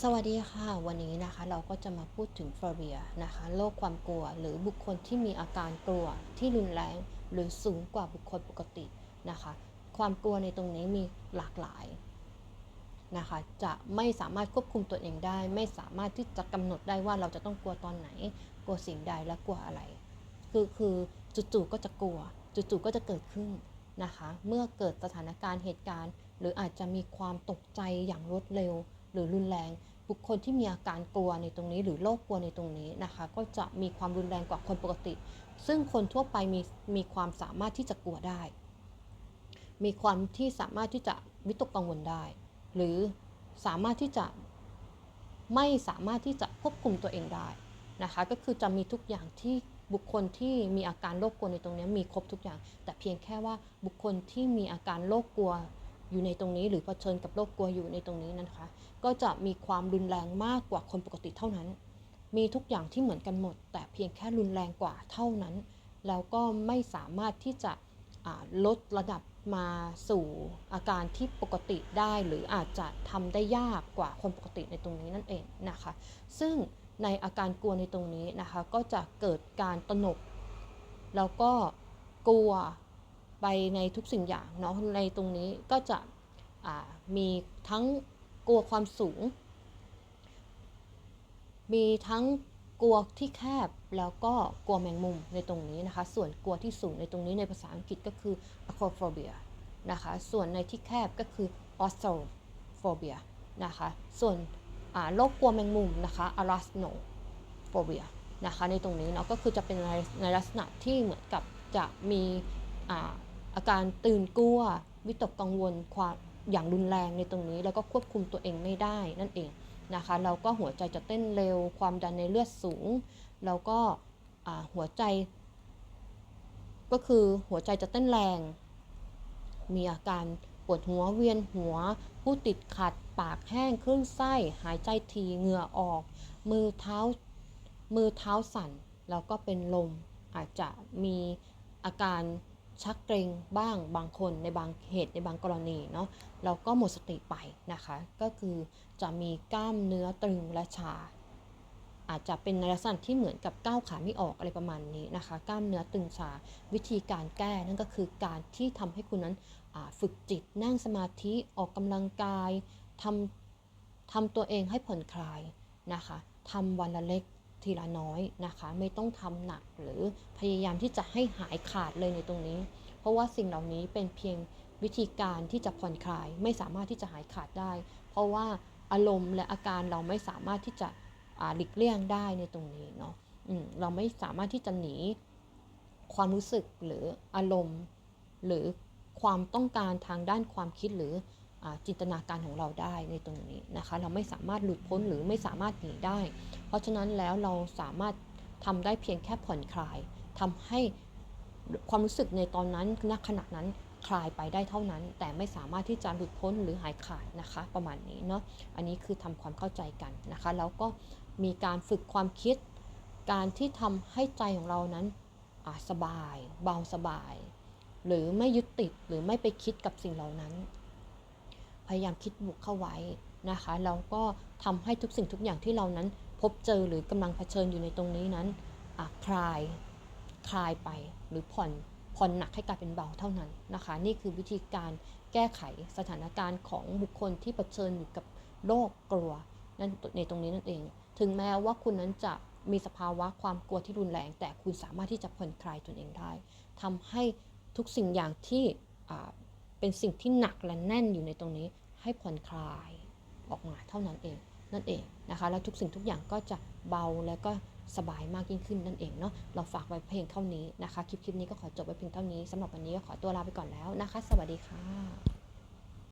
สวัสดีค่ะ วันนี้นะคะเราก็จะมาพูดถึงฟอเบียนะคะโรคความกลัว หรือบุคคลที่มีอาการกลัวที่รุนแรง หรือสูงกว่าบุคคลปกตินะคะ ความกลัวในตรงนี้มีหลากหลายนะคะ จะไม่สามารถควบคุมตัวเองได้ ไม่สามารถที่จะกำหนดได้ว่าเราจะต้องกลัวตอนไหน กลัวสิ่งใดและกลัวอะไร คือคือจู่ๆก็จะกลัวจู่ๆก็จะเกิดขึ้นนะคะ เมื่อเกิดสถานการณ์เหตุการณ์ หรืออาจจะมีความตกใจอย่างรวดเร็ว หรือรุนแรง บุคคลที่มีอาการกลัวในตรงนี้ หรือโรคกลัวในตรงนี้นะคะ ก็จะมีความรุนแรงกว่าคนปกติ ซึ่งคนทั่วไปมีมีความสามารถที่จะกลัวได้ มีความที่สามารถที่จะวิตกกังวลได้ หรือสามารถที่จะไม่สามารถที่จะควบคุมตัวเองได้นะคะ ก็คือจะมีทุกอย่างที่บุคคลที่มีอาการโรคกลัวในตรงนี้มีครบทุกอย่าง แต่เพียงแค่ว่าบุคคลที่มีอาการโรคกลัว อยู่ในตรงนี้ หรือเผชิญกับโรคกลัวอยู่ในตรงนี้นะคะ ก็จะมีความรุนแรงมากกว่าคนปกติเท่านั้น มีทุกอย่างที่เหมือนกันหมด แต่เพียงแค่รุนแรงกว่าเท่านั้น แล้วก็ไม่สามารถที่จะลดระดับมาสู่อาการที่ปกติได้ หรืออาจจะทำได้ยากกว่าคนปกติในตรงนี้นั่นเองนะคะ ซึ่งในอาการกลัวในตรงนี้นะคะ ก็จะเกิดการตนก แล้วก็กลัว ไปในทุกสิ่งอย่างเนาะในตรงนี้ก็จะมีทั้งกลัวความสูง มีทั้งกลัวที่แคบแล้วก็กลัวแมงมุมในตรงนี้นะคะ ส่วนกลัวที่สูงในตรงนี้ในภาษาอังกฤษก็คือ acrophobia นะคะ ส่วนในที่แคบก็คือ austrophobic นะคะ ส่วนโรคกลัวแมงมุมนะคะ arachnophobia นะคะ ในตรงนี้เนาะก็คือจะเป็นในในลักษณะที่เหมือนกับจะมี อาการตื่นกลัว วิตกกังวลความอย่างรุนแรงในตรงนี้ แล้วก็ควบคุมตัวเองไม่ได้นั่นเองนะคะแล้วก็หัวใจจะเต้นเร็ว ความดันในเลือดสูง แล้วก็หัวใจ ก็คือหัวใจจะเต้นแรง มีอาการปวดหัวเวียนหัว ผู้ติดขัด ปากแห้งคลื่นไส้ หายใจทีเหงื่อออก มือเท้ามือเท้าสั่น แล้วก็เป็นลมอาจจะมีอาการ ชักเกรงบ้างบางคนในบางเหตุในบางกรณีเนาะแล้วก็หมดสติไปนะคะ ก็คือจะมีกล้ามเนื้อตึงและชา อาจจะเป็นในลักษณะที่เหมือนกับก้าวขาไม่ออกอะไรประมาณนี้นะคะ กล้ามเนื้อตึงชา วิธีการแก้นั่นก็คือการที่ทำให้คุณนั้นฝึกจิตนั่งสมาธิออกกำลังกายทำทำตัวเองให้ผ่อนคลายนะคะทำวันละเล็ก ทีละน้อยนะคะ ไม่ต้องทำหนักหรือพยายามที่จะให้หายขาดเลยในตรงนี้ เพราะว่าสิ่งเหล่านี้เป็นเพียงวิธีการที่จะผ่อนคลาย ไม่สามารถที่จะหายขาดได้ เพราะว่าอารมณ์และอาการเราไม่สามารถที่จะหลีกเลี่ยงได้ในตรงนี้เนาะเราไม่สามารถที่จะหนีความรู้สึกหรืออารมณ์ หรือความต้องการทางด้านความคิดหรือ จินตนาการของเราได้ในตรงนี้นะคะ เราไม่สามารถหลุดพ้นหรือไม่สามารถหนีได้ เพราะฉะนั้นแล้วเราสามารถทำได้เพียงแค่ผ่อนคลายทำให้ความรู้สึกในตอนนั้นณขณะนั้นคลายไปได้เท่านั้น แต่ไม่สามารถที่จะหลุดพ้นหรือหายขาดนะคะ ประมาณนี้เนาะอันนี้คือทำความเข้าใจกันนะคะ แล้วก็มีการฝึกความคิด การที่ทำให้ใจของเรานั้นสบาย เบาสบาย หรือไม่ยึดติดหรือไม่ไปคิดกับสิ่งเหล่านั้น ยายามคิดบวกเข้าไว้นะคะแล้วก็ทำให้ทุกสิ่งทุกอย่างที่เรานั้นพบเจอหรือกำลังเผชิญอยู่ในตรงนี้นั้นคลายคลายไปหรือผ่อนผ่อนหนักให้กลายเป็นเบาเท่านั้นนะคะ นี่คือวิธีการแก้ไขสถานการณ์ของบุคคลที่เผชิญอยู่กับโรคกลัวนั่นในตรงนี้นั่นเอง ถึงแม้ว่าคุณนั้นจะมีสภาวะความกลัวที่รุนแรง แต่คุณสามารถที่จะผ่อนคลายตนเองได้ทำให้ทุกสิ่งอย่างที่เป็นสิ่งที่หนักและแน่นอยู่ในตรงนี้ ให้ผ่อนคลายออกมาเท่านั้นเองนั่นเองนะคะแล้วทุกสิ่งทุกอย่างก็จะเบาแล้วก็สบายมากยิ่งขึ้นนั่นเองเนาะเราฝากไว้เพียงเท่านี้นะคะคลิปคลิปนี้ก็ขอจบไว้เพียงเท่านี้สำหรับวันนี้ก็ขอตัวลาไปก่อนแล้วนะคะ สวัสดีค่ะ